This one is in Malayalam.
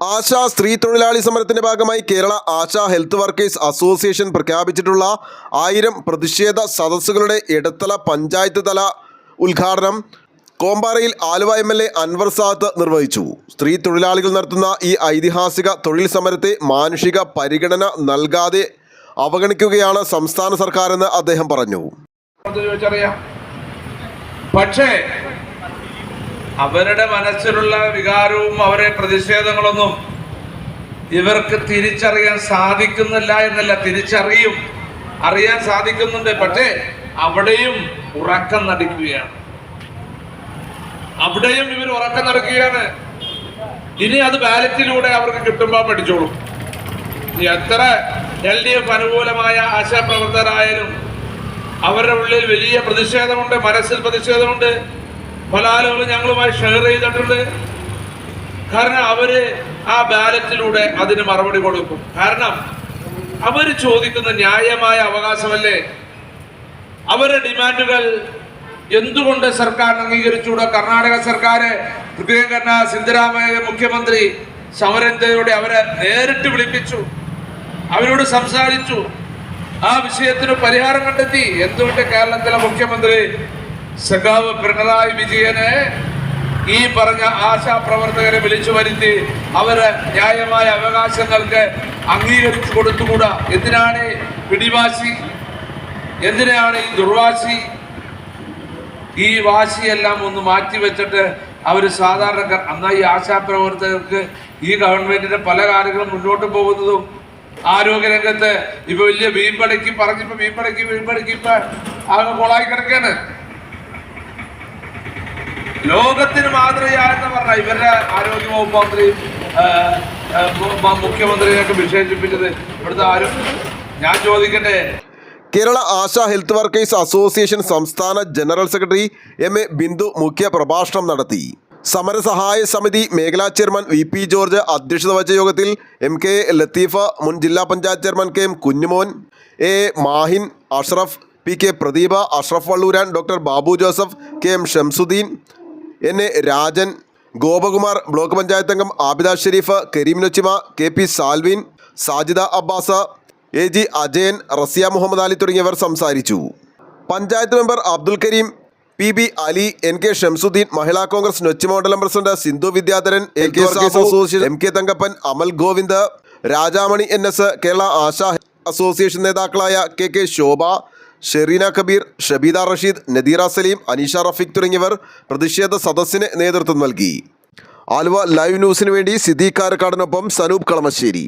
ആശ സ്ത്രീ തൊഴിലാളി സമരത്തിന്റെ ഭാഗമായി Kerala ASHA health workers association പ്രഖ്യാപിച്ചിട്ടുള്ള ആയിരം പ്രതിഷേധ സദസ്സുകളുടെ ഇടത്തല പഞ്ചായത്ത് തല ഉദ്ഘാടനം കോമ്പാറയിൽ Aluva M L A Anwar Sadath നിർവഹിച്ചു. സ്ത്രീ തൊഴിലാളികൾ നടത്തുന്ന ഈ ഐതിഹാസിക തൊഴിൽ സമരത്തെ മാനുഷിക പരിഗണന നൽകാതെ അവഗണിക്കുകയാണ് സംസ്ഥാന സർക്കാരെന്ന് അദ്ദേഹം പറഞ്ഞു. പക്ഷേ അവരുടെ മനസ്സിലുള്ള വികാരവും അവരെ പ്രതിഷേധങ്ങളൊന്നും ഇവർക്ക് തിരിച്ചറിയാൻ സാധിക്കുന്നില്ല എന്നല്ല തിരിച്ചറിയും അറിയാൻ സാധിക്കുന്നുണ്ട്. പക്ഷേ അവിടെയും ഉറക്കം നടിക്കുകയാണ്. അവിടെയും ഇവർ ഉറക്കം നടക്കുകയാണ്. ഇനി അത് ബാലറ്റിലൂടെ അവർക്ക് കിട്ടുമ്പോൾ പഠിച്ചോളും എത്ര എൽ ഡി എഫ് അനുകൂലമായ ആശാപ്രവർത്തകരായാലും അവരുടെ ഉള്ളിൽ വലിയ പ്രതിഷേധമുണ്ട് മനസ്സിൽ പ്രതിഷേധമുണ്ട്. പല ആളുകളും ഞങ്ങളുമായി ഷെയർ ചെയ്തിട്ടുണ്ട്. കാരണം അവർ ആ ബാലറ്റിലൂടെ അതിന് മറുപടി കൊടുക്കും. കാരണം അവർ ചോദിക്കുന്ന ന്യായമായ അവകാശമല്ലേ? അവരുടെ ഡിമാൻഡുകൾ എന്തുകൊണ്ട് സർക്കാർ അംഗീകരിച്ചുകൂടെ? കർണാടക സർക്കാർ പ്രിയങ്കരന സിദ്ധരാമയ്യ മുഖ്യമന്ത്രി സമരത്തിലൂടെ അവരെ നേരിട്ട് വിളിപ്പിച്ചു. അവരോട് സംസാരിച്ചു. ആ വിഷയത്തിന് പരിഹാരം കണ്ടെത്തി. എന്തുകൊണ്ട് കേരളത്തിലെ മുഖ്യമന്ത്രി സഖാവ് പിണറായി വിജയനെ ഈ പറഞ്ഞ ആശാപ്രവർത്തകരെ വിളിച്ചു വരുത്തി അവർ ന്യായമായ അവകാശങ്ങൾക്ക് അംഗീകരിച്ചു കൊടുത്തുകൂടാ? എന്തിനാണ് പിടിവാശി? എന്തിനാണ് ഈ ദുർവാശി? ഈ വാശിയെല്ലാം ഒന്ന് മാറ്റിവെച്ചിട്ട് അവർ സാധാരണക്കാർ എന്നാൽ ഈ ആശാപ്രവർത്തകർക്ക് ഈ ഗവൺമെന്റിന്റെ പല കാര്യങ്ങളും മുന്നോട്ട് പോകുന്നതും ആരോഗ്യരംഗത്ത് ഇപ്പൊ വലിയ വീമ്പടക്കി പറഞ്ഞിപ്പോ വീമ്പടക്കി വീമ്പടക്കി ഇപ്പൊ ആകെ കൊളായി കിടക്കാണ്. ലോകത്തിന് മാതൃകയാണെന്ന് പറഞ്ഞ ഇവരുടെ ആരോഗ്യ വകുപ്പ് മന്ത്രിയും മുഖ്യമന്ത്രിയൊക്കെ വിശേഷിപ്പിച്ചത് ഇവിടുത്തെ ആരും ഞാൻ ചോദിക്കട്ടെ? Kerala ASHA health workers association സംസ്ഥാന general secretary M A Bindu മുഖ്യ പ്രഭാഷണം നടത്തി. സമരസഹായ സമിതി മേഖലാ ചെയർമാൻ വി പി ജോർജ് അധ്യക്ഷത വഹിച്ച യോഗത്തിൽ എം കെ ലത്തീഫ മുൻ ജില്ലാ panchayat chairman K M Kunjumon A Mahin Ashraf P K Pradeepa Ashraf Valluran doctor Babu Joseph K M Shamsuddin N A Rajan Gopakumar block panchayat അംഗം Abida Sherif Kareem Nochima K P Salvin Sajida Abbas A G Ajayan Rasiya Muhammad Ali തുടങ്ങിയവർ സംസാരിച്ചു. Panchayat member Abdul Kareem P B Ali N K Shamsuddin Mahila Congress Nochi മണ്ഡലം president Sindhu Vidyadharan A K association M K Thankappan Amal Govind Rajamani N S Kerala ASHA association നേതാക്കളായ കെ കെ ശോഭ ഷെറീന കബീർ ഷബീദ റഷീദ് നദീറ സലീം അനീഷ റഫീഖ് തുടങ്ങിയവർ പ്രതിഷേധ സദസ്സിന് നേതൃത്വം നൽകി. ആലുവ ലൈവ് ന്യൂസിനു വേണ്ടി സിദ്ദീഖ് കാരക്കാടിനൊപ്പം സനൂപ് കളമശ്ശേരി.